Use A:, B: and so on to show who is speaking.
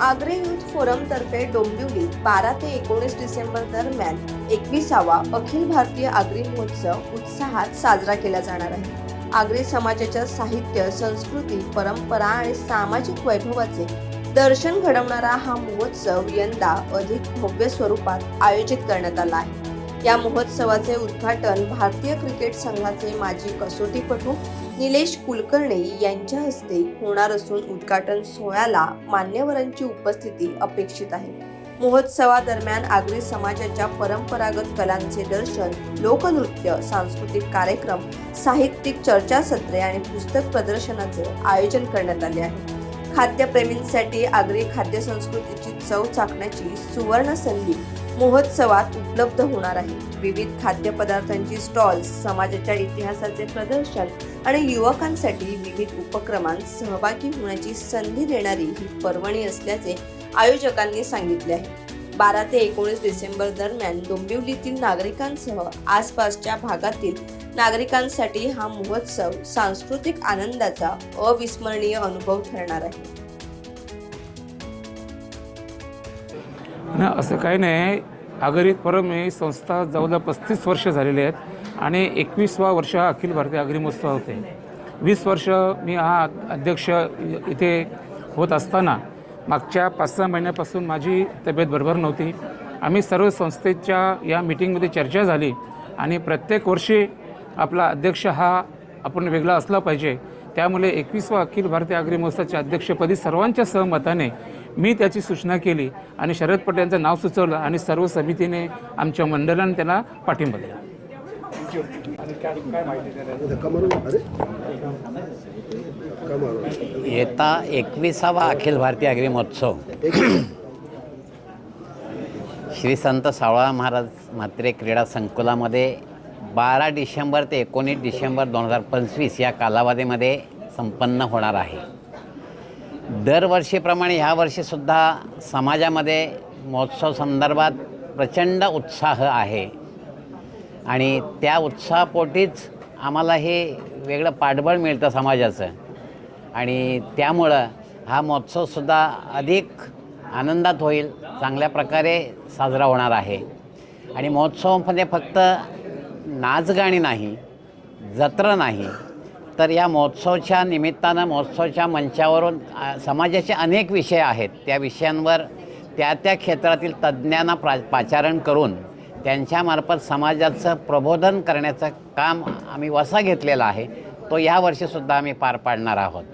A: Agro youth फोरमतर्फे डोंबिवलीत बारा ते एकोणीस डिसेंबर दरम्यान एकविसावा अखिल भारतीय आग्रे महोत्सव उत्साहात साजरा केला जाणार आहे. आग्रे समाजाच्या साहित्य संस्कृती परंपरा आणि सामाजिक वैभवाचे दर्शन घडवणारा हा महोत्सव यंदा अधिक भव्य स्वरूपात आयोजित करण्यात आला आहे. या महोत्सवाचे उद्घाटन भारतीय क्रिकेट संघाचे माजी कसोटीपटू निलेश कुलकर्णी यांच्या हस्ते होणार असून उद्घाटन सोहळ्याला मान्यवरांची उपस्थिती अपेक्षित आहे. महोत्सवादरम्यान आगरी समाजाच्या परंपरागत कलांचे दर्शन लोकनृत्य सांस्कृतिक कार्यक्रम साहित्यिक चर्चासत्रे आणि पुस्तक प्रदर्शनाचे आयोजन करण्यात आले आहे. खाद्यप्रेमींसाठी आगरी खाद्य संस्कृतीची चव चाखण्याची सुवर्ण संधी महोत्सवात उपलब्ध होणार आहे. विविध खाद्यपदार्थांची स्टॉल्स समाजाच्या इतिहासाचे प्रदर्शन आणि युवकांसाठी विविध उपक्रमांत सहभागी होण्याची संधी देणारी ही पर्वणी असल्याचे आयोजकांनी सांगितले आहे. बारा ते एकोणीस डिसेंबर दरम्यान डोंबिवलीतील नागरिकांसह आसपासच्या भागातील नागरिकांसाठी हा महोत्सव सांस्कृतिक आनंदाचा अविस्मरणीय अनुभव ठरणार आहे.
B: ना असं काही नाही. आगरीत परम ही संस्था जवळजवळ पस्तीस वर्ष झालेली आहेत आणि एकवीसवा वर्ष हा अखिल भारतीय आगरी महोत्सव होते. वीस वर्ष मी हा अध्यक्ष इथे होत असताना मागच्या पाच सहा महिन्यापासून माझी तब्येत बरोबर नव्हती. आम्ही सर्व संस्थेच्या या मिटिंगमध्ये चर्चा झाली आणि प्रत्येक वर्षी आपला अध्यक्ष हा आपण वेगळा असला पाहिजे. त्यामुळे एकवीसवा अखिल भारतीय आगरी महोत्सवाच्या अध्यक्षपदी सर्वांच्या सहमताने मी त्याची सूचना केली आणि शरद पटेल यांचं नाव सुचवलं आणि सर्व समितीने आमच्या मंडळाने त्याला पाठिंबा दिला.
C: येता एकविसावा अखिल भारतीय अग्री महोत्सव. श्री संत सावळा महाराज म्हात्रे क्रीडा संकुलामध्ये बारा डिसेंबर ते एकोणीस डिसेंबर दोन हजार पंचवीस या कालावधीमध्ये संपन्न होणार आहे. दरवर्षीप्रमाणे ह्या वर्षीसुद्धा समाजामध्ये महोत्सव संदर्भात प्रचंड उत्साह आहे. आणि त्या उत्साहापोटीच आम्हाला हे वेगळं पाठबळ मिळतं समाजाचं. आणि त्यामुळं हा महोत्सवसुद्धा अधिक आनंदात होईल चांगल्या प्रकारे साजरा होणार आहे. आणि महोत्सवामध्ये फक्त नाचगाणी नाही जत्रा नाही तर या महोत्सवाच्या निमित्तानं महोत्सवाच्या मंचावरून समाजाचे अनेक विषय आहेत. त्या विषयांवर त्या त्या क्षेत्रातील तज्ज्ञांना प्रा पाचारण करून त्यांच्यामार्फत समाजाचं प्रबोधन करण्याचं काम आम्ही वसा घेतलेला आहे. तो या वर्षीसुद्धा आम्ही पार पाडणार आहोत.